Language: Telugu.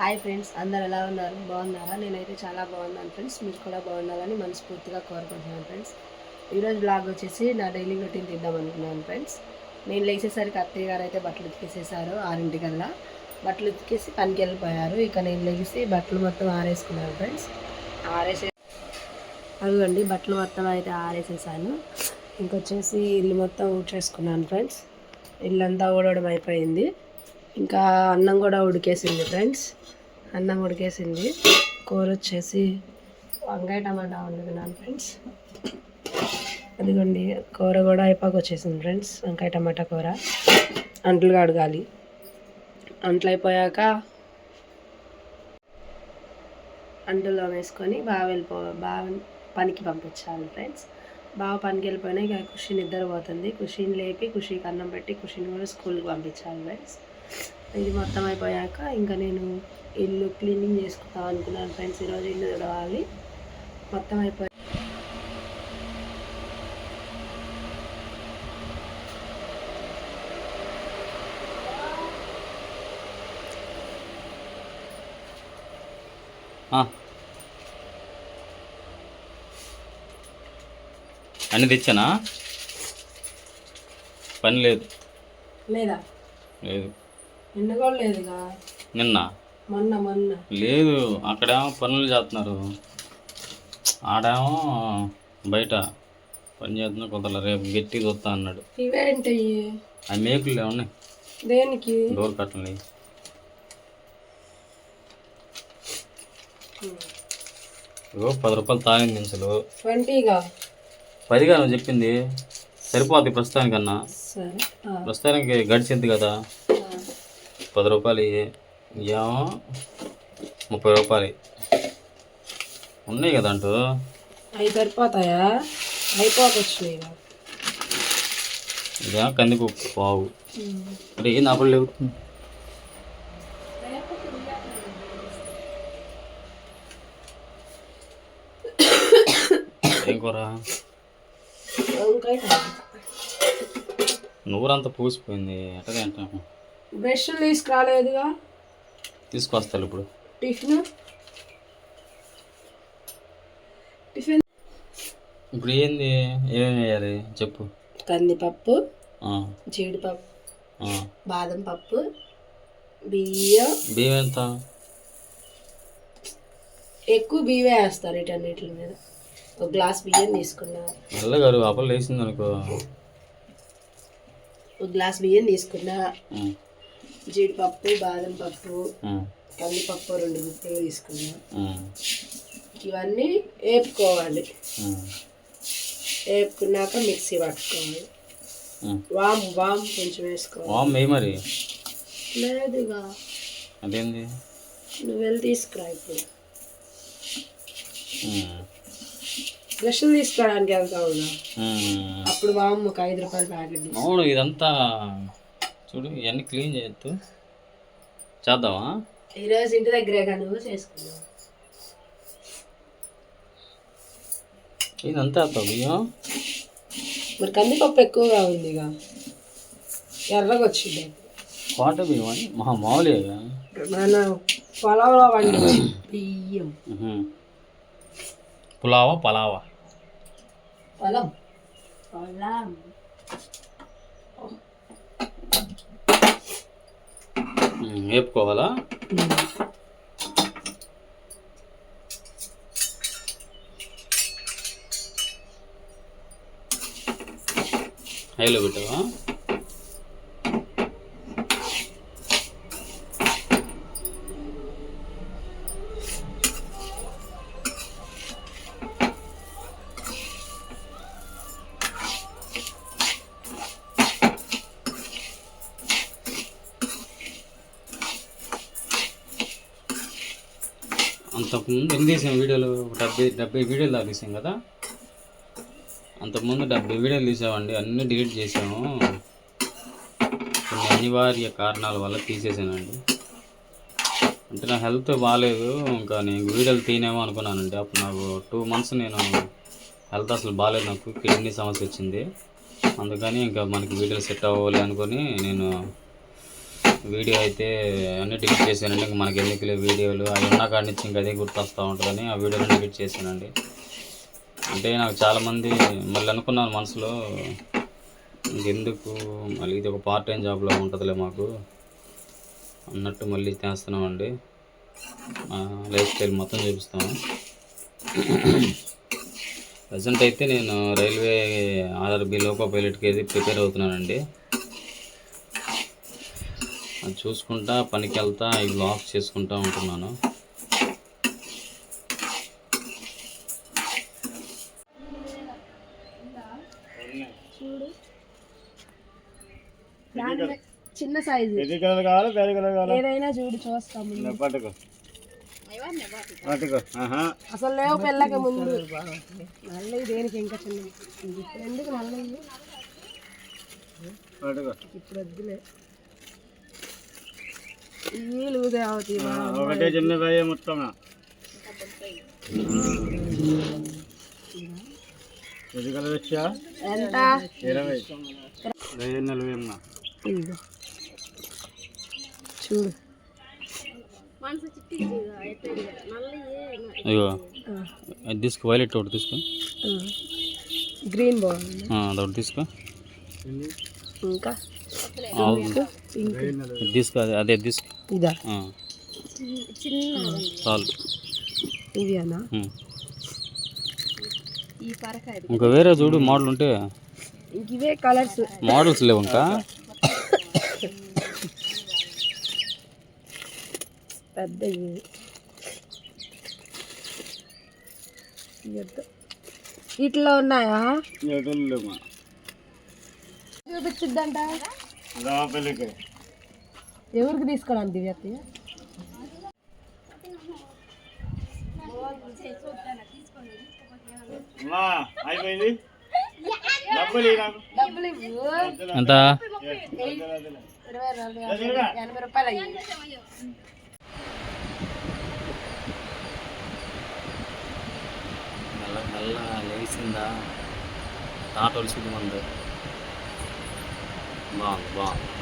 హాయ్ ఫ్రెండ్స్ అందరు ఎలా ఉన్నారు? బాగున్నారా? నేనైతే చాలా బాగున్నాను ఫ్రెండ్స్ మీరు కూడా బాగుండాలని మనస్ఫూర్తిగా కోరుకుంటున్నాను ఫ్రెండ్స్. ఈరోజు బ్లాగ్ వచ్చేసి నా డైలీ రొటీన్ తీద్దాం అనుకున్నాను ఫ్రెండ్స్. నేను లేచేసరికి అత్తయ్య గారు అయితే బట్టలు ఉతికేసేసారు ఆరింటికల్లా. బట్టలు ఉతికేసి పనికి వెళ్ళిపోయారు. ఇక నేను లేచి బట్టలు మొత్తం ఆరేసుకున్నాను ఫ్రెండ్స్. ఆరేసే అదిగోండి బట్టలు మొత్తం అయితే ఆరేసేసాను. ఇంకొచ్చేసి ఇల్లు మొత్తం ఊడ్చేసుకున్నాను ఫ్రెండ్స్. ఇల్లంతా ఊడవడం అయిపోయింది. ఇంకా అన్నం కూడా ఉడికేసింది ఫ్రెండ్స్ అన్నం ఉడికేసింది. కూర వచ్చేసి వంకాయ టమాటా వండుకున్నాను ఫ్రెండ్స్ అదిగోండి కూర కూడా అయిపోక వచ్చేసింది ఫ్రెండ్స్ వంకాయ టమాటా కూర. అంట్లు కడగాలి. అంట్లు అయిపోయాక అంటులో వేసుకొని బాగా వెళ్ళిపో బాగా పనికి పంపించాలి ఫ్రెండ్స్ బాగా పనికి వెళ్ళిపోయినా ఇక ఖుషి నిద్రపోతుంది. ఖుషిని లేపి ఖుషికి అన్నం పెట్టి ఖుషిని కూడా స్కూల్కి పంపించాలి ఫ్రెండ్స్ ఇది మొత్తం అయిపోయాక ఇంకా నేను ఇల్లు క్లీనింగ్ చేసుకుందాం అనుకున్నాను ఫ్రెండ్స్. ఈరోజు ఇల్లు తుడవాలి. మొత్తం అయిపోయి ఆ. అన్ని తెచ్చానా? పని లేదు. లేదా? లేదు. నిన్న? లేదు అక్కడేమో పనులు చేస్తున్నారు ఆడేమో బయట పని చేస్తున్నా కొంత రేపు గట్టి చూస్తా అన్నాడు. ఇవేంటి అవి మేకులు ఉన్నాయి. దేనికి? డోర్ కట్టండి ఇగో పది రూపాయలు తాగింది దినుసులు. ట్వంటీగా? పదిగా నువ్వు చెప్పింది. సరిపోద్ది ప్రస్తుతానికన్నా. ఆ, ప్రస్తుతానికి గడిచింది కదా. ఆ. పది రూపాయలు. ఇయ్యేమో ముప్పై రూపాయలు. ఉన్నాయి కదా అంటూ. అవి సరిపోతాయా? అయిపోకొచ్చినాయిగా ఇదేమో కందిపప్పు పావు. అంటే ఏంది అప్పుడు లేవు? ఏం కూర. నూరంతా పూసిపోయింది. ఎట్లా తింటాము బ్రష్లు తీసుకురాలేదుగా? తీసుకొస్తాను ఇప్పుడు. టిఫిన్? టిఫిన్? ఇప్పుడు ఏంది? ఏమేమి వేయాలి? చెప్పు. కందిపప్పు జీడిపప్పు. బాదం పప్పు బియ్యం. బియ్యం ఎంత? ఎక్కువ బియ్యమే వేస్తారు వీటన్నిటి మీద. ఒక గ్లాస్ బియ్యం తీసుకున్నా. మెల్లగారు అప్పలు వేసింది అనుకో ఒక గ్లాస్ బియ్యం తీసుకున్నా. జీడిపప్పు బాదం పప్పు కందిపప్పు రెండు గుప్పలు తీసుకున్నా. ఇవన్నీ వేపుకోవాలి వేపుకున్నాక మిక్సీ పట్టుకోవాలి. వామ్ వామ్ కొంచెం వేసుకోవాలి. వామ్ మరి? లేదుగా. అదేంది? నువ్వు వెళ్ళి తీసుకురా ఇప్పుడు. బ్రష్లు తీసుకోవడానికి వెళ్తావుగా. ఉమ్. అప్పుడు వామ్ ఒక ఐదు రూపాయల ప్యాకెట్. అవును ఇదంతా చూడు ఇవన్నీ క్లీన్ చేయొద్దు. చేద్దామా? ఈరోజు ఇంటి దగ్గరేగా నువ్వు చేసుకున్నావు? ఇదంతా వేస్తావు బియ్యం. మరి కందిపప్పు ఎక్కువగా ఉందిగా. ఎర్రగా వచ్చింది. కోట బియ్యం అని? మహా మన పొలంలో వండి బియ్యం. పులావా పలావా? పొలం. పొలం. వేపుకోవాలా? హైలో పెట్టావా? అంతకుముందు ఎన్ని తీసాం వీడియోలు? ఒక డెబ్బై డెబ్బై వీడియోలు దాకా తీసాం కదా. అంతకుముందు డెబ్బై వీడియోలు తీసామండి. అన్నీ డిలీట్ చేసాము. కొన్ని అనివార్య కారణాల వల్ల తీసేసానండి. అంటే నా హెల్త్ బాగాలేదు ఇంకా నేను వీడియోలు తీనేమో అనుకున్నానండి. అప్పుడు నాకు టూ మంత్స్ నేను హెల్త్ అసలు బాగాలేదు నాకు. కిడ్నీ సమస్య వచ్చింది. అందుకని ఇంకా మనకి వీడియోలు సెట్ అవ్వాలి అనుకొని నేను వీడియో అయితే అన్ని డిలీట్ చేశానండి. ఇంక మనకి ఎందుకులే వీడియోలు అవి ఉన్న కాడి నుంచి ఇంకా అదే గుర్తొస్తూ ఉంటుందని ఆ వీడియోలు డిలీట్ చేశానండి. అంటే నాకు చాలామంది మళ్ళీ అనుకున్నాను మనసులో ఇంకెందుకు మళ్ళీ ఇది ఒక పార్ట్ టైం జాబ్లో ఉంటుందిలే మాకు అన్నట్టు మళ్ళీ చేస్తున్నామండి. లైఫ్ స్టైల్ మొత్తం చూపిస్తాము ప్రజెంట్ అయితే నేను రైల్వే ఆర్ఆర్బి లోకో పైలట్కి అయితే ప్రిపేర్ అవుతున్నానండి. అది చూసుకుంటా పనికి వెళ్తా ఈ బ్లాగ్స్ చేసుకుంటా ఉంటున్నాను. చిన్న సైజు ఎది కలర్ కావాలా వేరే కలర్ కావాలా ఏదైనా చూడు చూస్తాము నా పట్టుకో. అసలు లేవు పెళ్ళక ముందు. నల్లవి దేనికి ఇంకా చిన్న ఎందుకు పట్టుకో. ఇప్పుడు వద్దులే ఇవి లూజ్ అవుతాయి ఆ, ఒకటే చిన్న పై మొత్తం. ఎది కలర్ వచ్చా? ఎంత? ఇరవై. వెయ్యి నలభై అమ్మా. ఇదిగో. చూడు. అయ్యో అది తీసుకో వైలెట్ ఒకటి తీసుకో. గ్రీన్ బాగుంది. ఆ, అదొకటి తీసుకో. ఇంకా తీసుకో అదే తీసుకో ఇదా. చాలు. ఇంకా వేరే చూడు మోడల్ ఉంటే. ఇంక ఇవే కలర్స్ మోడల్స్ లేవు ఇంకా. పెద్ద. వీటిలో ఉన్నాయా? లేమ్మా చూపించిద్దంట లోపలికి ఎవరికి తీసుకోవడానికి దివ్య అత్తయ్య అమ్మా అయిపోయింది డబ్బులు ఇయ్యి నాకు డబ్బులు ఇవ్వు ఎంత ఇరవై రెండు యాభై, ఎనభై రూపాయలు అయ్యి మెల్ల మెల్ల లేచిందా తాట ఒలిసింది మంది బాగుంది బాగుంది